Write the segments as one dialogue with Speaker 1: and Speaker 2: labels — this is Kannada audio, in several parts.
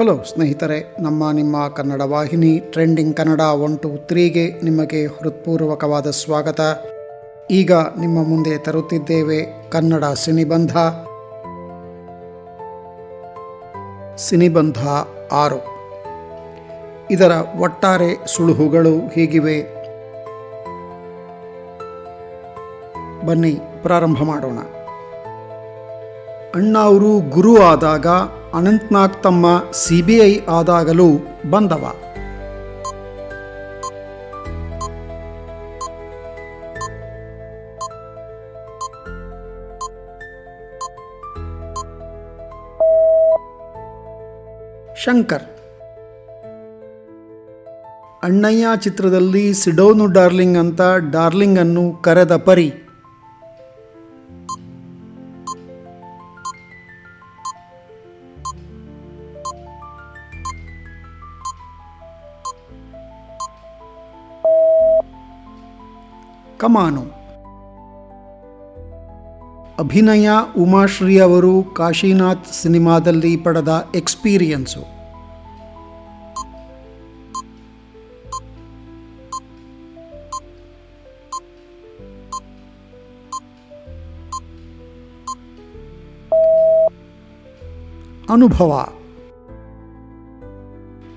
Speaker 1: ಹಲೋ ಸ್ನೇಹಿತರೆ, ನಮ್ಮ ನಿಮ್ಮ ಕನ್ನಡ ವಾಹಿನಿ ಟ್ರೆಂಡಿಂಗ್ ಕನ್ನಡ ಒನ್ ಟು ತ್ರೀಗೆ ನಿಮಗೆ ಹೃತ್ಪೂರ್ವಕವಾದ ಸ್ವಾಗತ. ಈಗ ನಿಮ್ಮ ಮುಂದೆ ತರುತ್ತಿದ್ದೇವೆ ಕನ್ನಡ ಸಿನಿಬಂಧ. ಸಿನಿಬಂಧ ಆರು. ಇದರ ಒಟ್ಟಾರೆ ಸುಳುಹುಗಳು ಹೀಗಿವೆ. ಬನ್ನಿ ಪ್ರಾರಂಭ ಮಾಡೋಣ. ಅಣ್ಣ ಅವರು ಗುರು ಆದಾಗ ಅನಂತ್ನಾಗ್ ತಮ್ಮ ಸಿಬಿಐ ಆದಾಗಲೂ ಬಂದವ. ಶಂಕರ್. ಅಣ್ಣಯ್ಯ ಚಿತ್ರದಲ್ಲಿ ಸಿಡೋನು ಡಾರ್ಲಿಂಗ್ ಅಂತ ಡಾರ್ಲಿಂಗ್ ಅನ್ನು ಕರೆದ ಪರಿ ಕಮಾನು. ಅಭಿನಯ ಉಮಾಶ್ರೀ ಅವರು ಕಾಶಿನಾಥ್ ಸಿನಿಮಾದಲ್ಲಿ ಪಡೆದ ಎಕ್ಸ್ಪೀರಿಯನ್ಸು. ಅನುಭವ.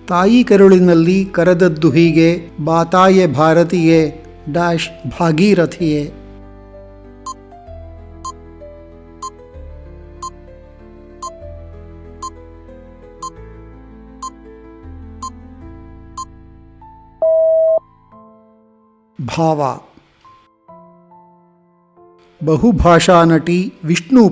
Speaker 1: ತಾಯಿ ಕರುಳಿನಲ್ಲಿ ಕರೆದದ್ದು ಹೀಗೆ, ಬಾತಾಯೆ ಭಾರತೀಯೇ ಡ್ಯಾಶ್ ಭಾಗೀರಥಿಯೇ ಭಾವ ಬಹುಭಾಷಾ ನಟಿ ವಿಷ್ಣು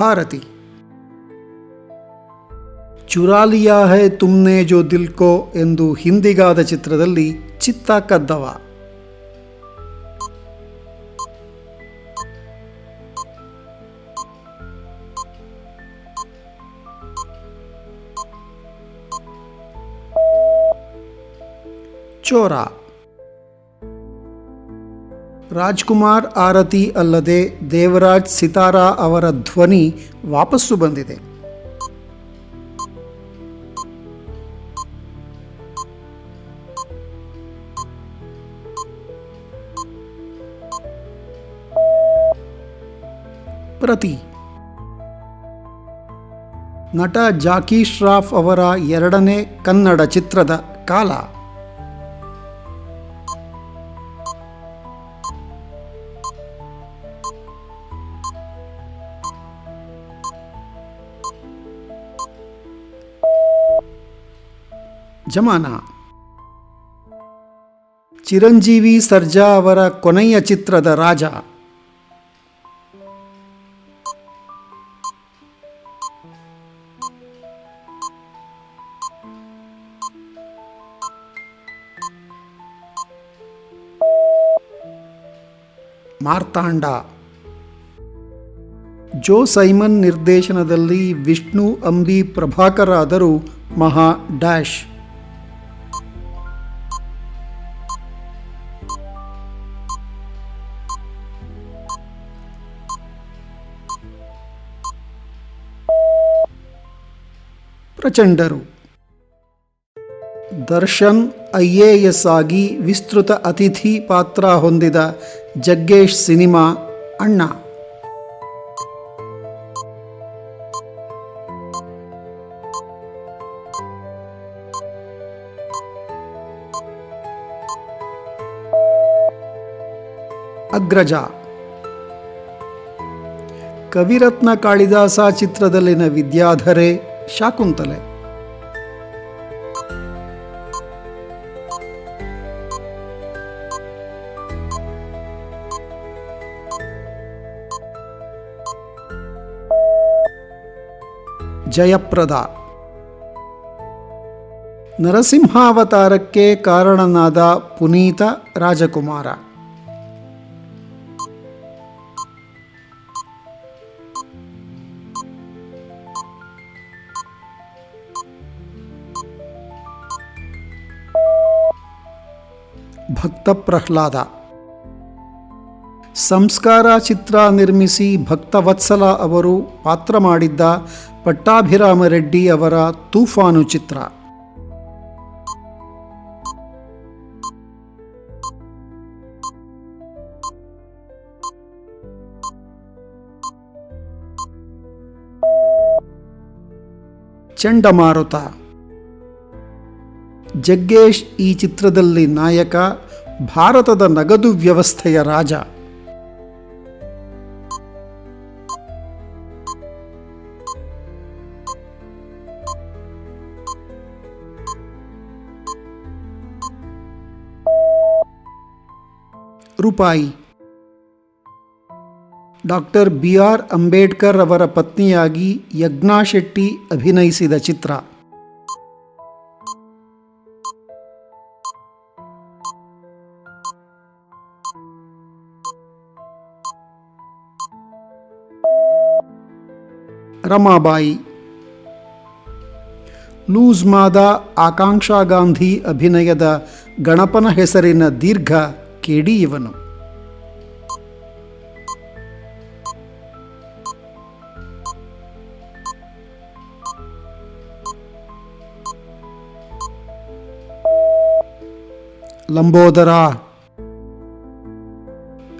Speaker 1: ಭಾರತಿ. ಚುರಾಲಿಯಾ ಹೈ ತುಮ್ನೆ ಜೋ ದಿಲ್ ಕೋ ಎಂದು ಹಿಂದಿಗಾದ ಚಿತ್ರದಲ್ಲಿ ಚಿತ್ತ ಕದ್ದವ. ಚೋರ. ರಾಜ್ಕುಮಾರ್ ಆರತಿ ಅಲ್ಲದೆ ದೇವರಾಜ್ ಸಿತಾರಾ ಅವರ ಧ್ವನಿ ವಾಪಸ್ಸು ಬಂದಿದೆ. ಪ್ರತಿ ನಟ ಜಾಕಿ ಶ್ರಾಫ್ ಅವರ ಎರಡನೇ ಕನ್ನಡ ಚಿತ್ರದ ಕಾಲ. ಜಮಾನ ಚಿರಂಜೀವಿ ಸರ್ಜಾ ಅವರ ಕೊನೆಯ ಚಿತ್ರದ ರಾಜ. ಮಾರ್ತಾಂಡ. ಜೋ ಸೈಮನ್ ನಿರ್ದೇಶನದಲ್ಲಿ ವಿಷ್ಣು, ಅಂಬಿ, ಪ್ರಭಾಕರ್ ಆದರೂ ಮಹಾ ಡ್ಯಾಶ್. ಪ್ರಚಂಡರು. ದರ್ಶನ್ ಐ ಎ ಎಸ್ ಆಗಿ ವಿಸ್ತೃತ ಅತಿಥಿ ಪಾತ್ರ ಹೊಂದಿದ ಜಗ್ಗೇಶ್ ಸಿನಿಮಾ, ಅಣ್ಣ. ಅಗ್ರಜ. ಕವಿರತ್ನ ಕಾಳಿದಾಸ ಚಿತ್ರದಲ್ಲಿನ ವಿದ್ಯಾಧರೆ ಶಾಕುಂತಲೆ ಜಯಪ್ರದ. ನರಸಿಂಹಾವತಾರಕ್ಕೆ ಕಾರಣನಾದ ಪುನೀತ ರಾಜಕುಮಾರ. ಪ್ರಹ್ಲಾದ ಸಂಸ್ಕಾರ ಚಿತ್ರ ನಿರ್ಮಿಸಿ ಭಕ್ತವತ್ಸಲ ಅವರು ಪಾತ್ರ ಮಾಡಿದ್ದ ಪಟ್ಟಾಭಿರಾಮ ರೆಡ್ಡಿ ಅವರ ತೂಫಾನು ಚಿತ್ರ. ಚಂಡಮಾರುತ. ಜಗ್ಗೇಶ್ ಈ ಚಿತ್ರದಲ್ಲಿ ನಾಯಕ ಭಾರತದ ನಗದು ವ್ಯವಸ್ಥೆಯ ರಾಜ. ರೂಪಾಯಿ. ಡಾಕ್ಟರ್ ಬಿ ಆರ್ ಅಂಬೇಡ್ಕರ್ ಅವರ ಪತ್ನಿಯಾಗಿ ಯಜ್ಞಾ ಶೆಟ್ಟಿ ಅಭಿನಯಿಸಿದ ಚಿತ್ರ. ರಮಾಬಾಯಿ. ಲೂಸ್ ಮಾದ ಆಕಾಂಕ್ಷಾ ಗಾಂಧಿ ಅಭಿನಯದ ಗಣಪನ ಹೆಸರಿನ ದೀರ್ಘ ಕೇಡಿ ಇವನು. ಲಂಬೋದರ.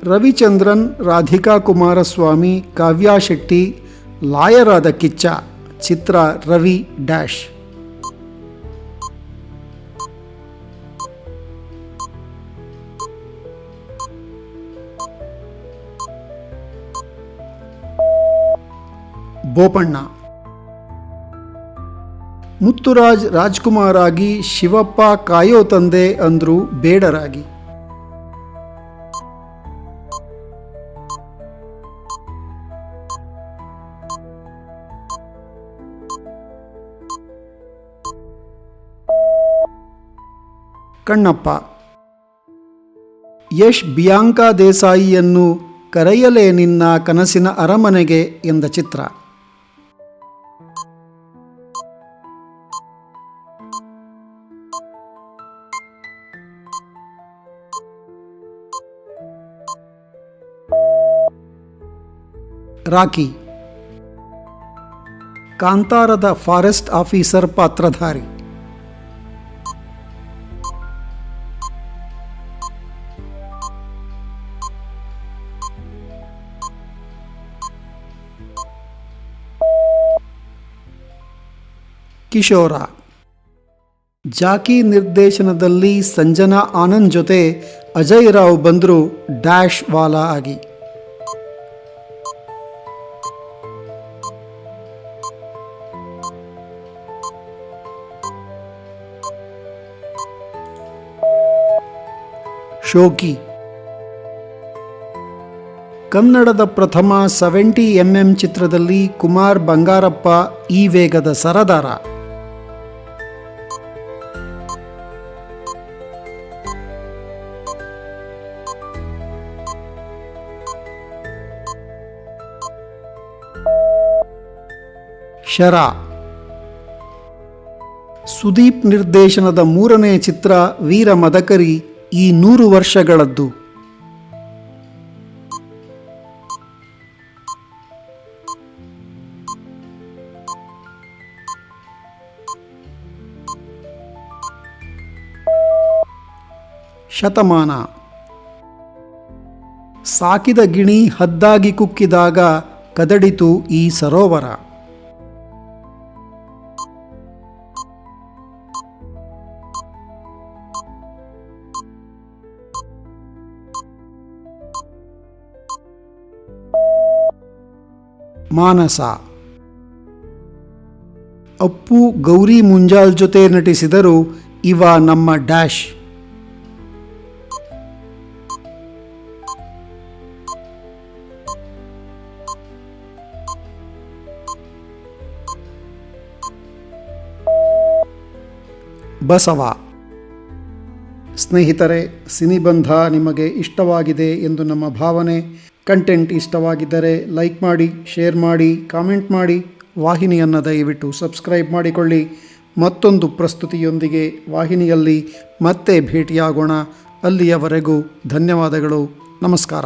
Speaker 1: ರವಿಚಂದ್ರನ್, ರಾಧಿಕಾ ಕುಮಾರಸ್ವಾಮಿ, ಕಾವ್ಯಾ ಶೆಟ್ಟಿ ಲಾಯರಾದ ಕಿಚ್ಚ ಚಿತ್ರ ರವಿ ಡ್ಯಾಶ್. ಬೋಪಣ್ಣ. ಮುತ್ತುರಾಜ್ ರಾಜ್ಕುಮಾರ್ ಆಗಿ ಶಿವಪ್ಪ ಕಾಯೋ ತಂದೆ ಅಂದ್ರು ಬೇಡರಾಗಿ. ಕಣ್ಣಪ್ಪ. ಯಶ್ ಬಿಯಾಂಕಾ ದೇಸಾಯಿಯನ್ನು ಕರೆಯಲೇ ನಿನ್ನ ಕನಸಿನ ಅರಮನೆಗೆ ಎಂದ ಚಿತ್ರ. ರಾಕಿ ಕಾಂತಾರದ ಫಾರೆಸ್ಟ್ ಆಫೀಸರ್ ಪಾತ್ರಧಾರಿ. ಕಿಶೋರ. ಜಾಕಿ ನಿರ್ದೇಶನದಲ್ಲಿ ಸಂಜನಾ ಆನಂದ್ ಜೊತೆ ಅಜಯ್ ರಾವ್ ಬಂದರು ಡ್ಯಾಶ್ ವಾಲಾ ಆಗಿ. ಶೋಕಿ. ಕನ್ನಡದ ಪ್ರಥಮ ಸೆವೆಂಟಿ ಎಂಎಂ ಚಿತ್ರದಲ್ಲಿ ಕುಮಾರ್ ಬಂಗಾರಪ್ಪ ಈ ವೇಗದ ಸರದಾರ. ಶರ ಸುದೀಪ್ ನಿರ್ದೇಶನದ ಮೂರನೇ ಚಿತ್ರ ವೀರ ಮದಕರಿ ಈ ನೂರು ವರ್ಷಗಳದ್ದು. ಶತಮಾನ. ಸಾಕಿದ ಗಿಣಿ ಹದ್ದಾಗಿ ಕುಕ್ಕಿದಾಗ ಕದಡಿತು ಈ ಸರೋವರ. ಮಾನಸ. ಅಪ್ಪು ಗೌರಿ ಮುಂಜಾಲ್ ಜೊತೆ ನಟಿಸಿದರು, ಇವ ನಮ್ಮ ಡ್ಯಾಶ್. ಬಸವ. ಸ್ನೇಹಿತರೆ, ಸಿನಿಬಂಧ ನಿಮಗೆ ಇಷ್ಟವಾಗಿದೆ ಎಂದು ನಮ್ಮ ಭಾವನೆ. ಕಂಟೆಂಟ್ ಇಷ್ಟವಾಗಿದ್ದರೆ ಲೈಕ್ ಮಾಡಿ, ಶೇರ್ ಮಾಡಿ, ಕಾಮೆಂಟ್ ಮಾಡಿ. ವಾಹಿನಿಯನ್ನು ದಯವಿಟ್ಟು ಸಬ್ಸ್ಕ್ರೈಬ್ ಮಾಡಿಕೊಳ್ಳಿ. ಮತ್ತೊಂದು ಪ್ರಸ್ತುತಿಯೊಂದಿಗೆ ವಾಹಿನಿಯಲ್ಲಿ ಮತ್ತೆ ಭೇಟಿಯಾಗೋಣ. ಅಲ್ಲಿಯವರೆಗೂ ಧನ್ಯವಾದಗಳು. ನಮಸ್ಕಾರ.